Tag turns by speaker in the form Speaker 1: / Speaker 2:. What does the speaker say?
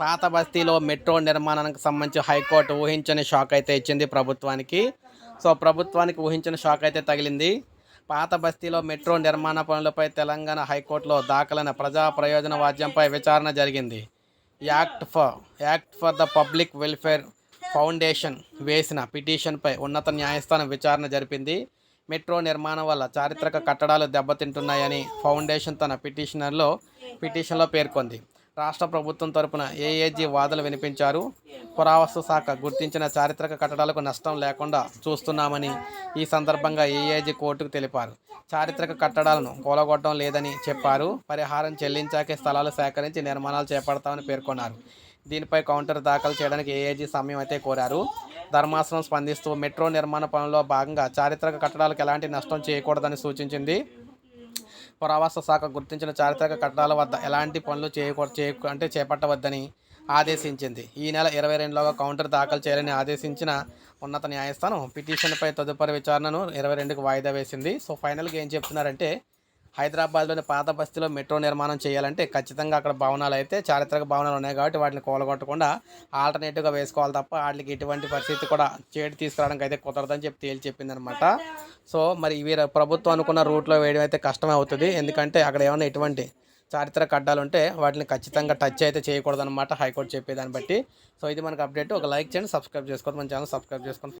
Speaker 1: పాత బస్తీలో మెట్రో నిర్మాణానికి సంబంధించి హైకోర్టు ఊహించని షాక్ అయితే ఇచ్చింది ప్రభుత్వానికి. సో ప్రభుత్వానికి ఊహించిన షాక్ అయితే తగిలింది. పాత బస్తీలో మెట్రో నిర్మాణ పనులపై తెలంగాణ హైకోర్టులో దాఖలైన ప్రజా ప్రయోజన వాద్యంపై విచారణ జరిగింది. Act for act for the public welfare foundation వేసిన పిటిషన్పై ఉన్నత న్యాయస్థానం విచారణ జరిపింది. మెట్రో నిర్మాణం వల్ల చారిత్రక కట్టడాలు దెబ్బతింటున్నాయని ఫౌండేషన్ తన పిటిషనర్లో పిటిషన్లో పేర్కొంది. రాష్ట్ర ప్రభుత్వం తరపున ఏఏజీ వాదనలు వినిపించారు. పురావస్తు శాఖ గుర్తించిన చారిత్రక కట్టడాలకు నష్టం లేకుండా చూస్తున్నామని ఈ సందర్భంగా ఏఏజీ కోర్టుకు తెలిపారు. చారిత్రక కట్టడాలను కూలగొట్టడం లేదని చెప్పారు. పరిహారం చెల్లించాకే స్థలాలు సేకరించి నిర్మాణాలు చేపడతామని పేర్కొన్నారు. దీనిపై కౌంటర్ దాఖలు చేయడానికి ఏఏజీ సమయం అయితే కోరారు. ధర్మాసనం స్పందిస్తూ మెట్రో నిర్మాణ పనుల్లో భాగంగా చారిత్రక కట్టడాలకు ఎలాంటి నష్టం చేయకూడదని సూచించింది. పురావస్తు శాఖ గుర్తించిన చారిత్రక కట్టడాల వద్ద ఎలాంటి పనులు చేయకూడ అంటే చేపట్టవద్దని ఆదేశించింది. ఈ నెల ఇరవై రెండులోగా కౌంటర్ దాఖలు చేయాలని ఆదేశించిన ఉన్నత న్యాయస్థానం పిటిషన్పై తదుపరి విచారణను ఇరవై రెండుకు వాయిదా వేసింది. సో ఫైనల్గా ఏం చెప్తున్నారంటే హైదరాబాద్లోని పాత బస్తీలో మెట్రో నిర్మాణం చేయాలంటే ఖచ్చితంగా అక్కడ భవనాలు అయితే చారిత్రక భవనాలు ఉన్నాయి కాబట్టి వాటిని కూలగొట్టకుండా ఆల్టర్నేటివ్గా వేసుకోవాలి తప్ప వాటికి ఎటువంటి పరిస్థితి కూడా చేటు తీసుకురావడానికి అయితే కుదరదని చెప్పి తేల్చి చెప్పిందనమాట సో మరి ఇవి ప్రభుత్వం అనుకున్న రూట్లో వేయడం అయితే కష్టమే అవుతుంది. ఎందుకంటే అక్కడ ఏమైనా ఎటువంటి చారిత్రక అడ్డాలు ఉంటే వాటిని ఖచ్చితంగా టచ్ అయితే చేయకూడదన్నమాట హైకోర్టు చెప్పేదాన్ని బట్టి. సో ఇది మనకు అప్డేట్. ఒక లైక్ చేయండి సబ్స్క్రైబ్ చేసుకోండి మన ఛానల్ సబ్స్క్రైబ్ చేసుకోండి.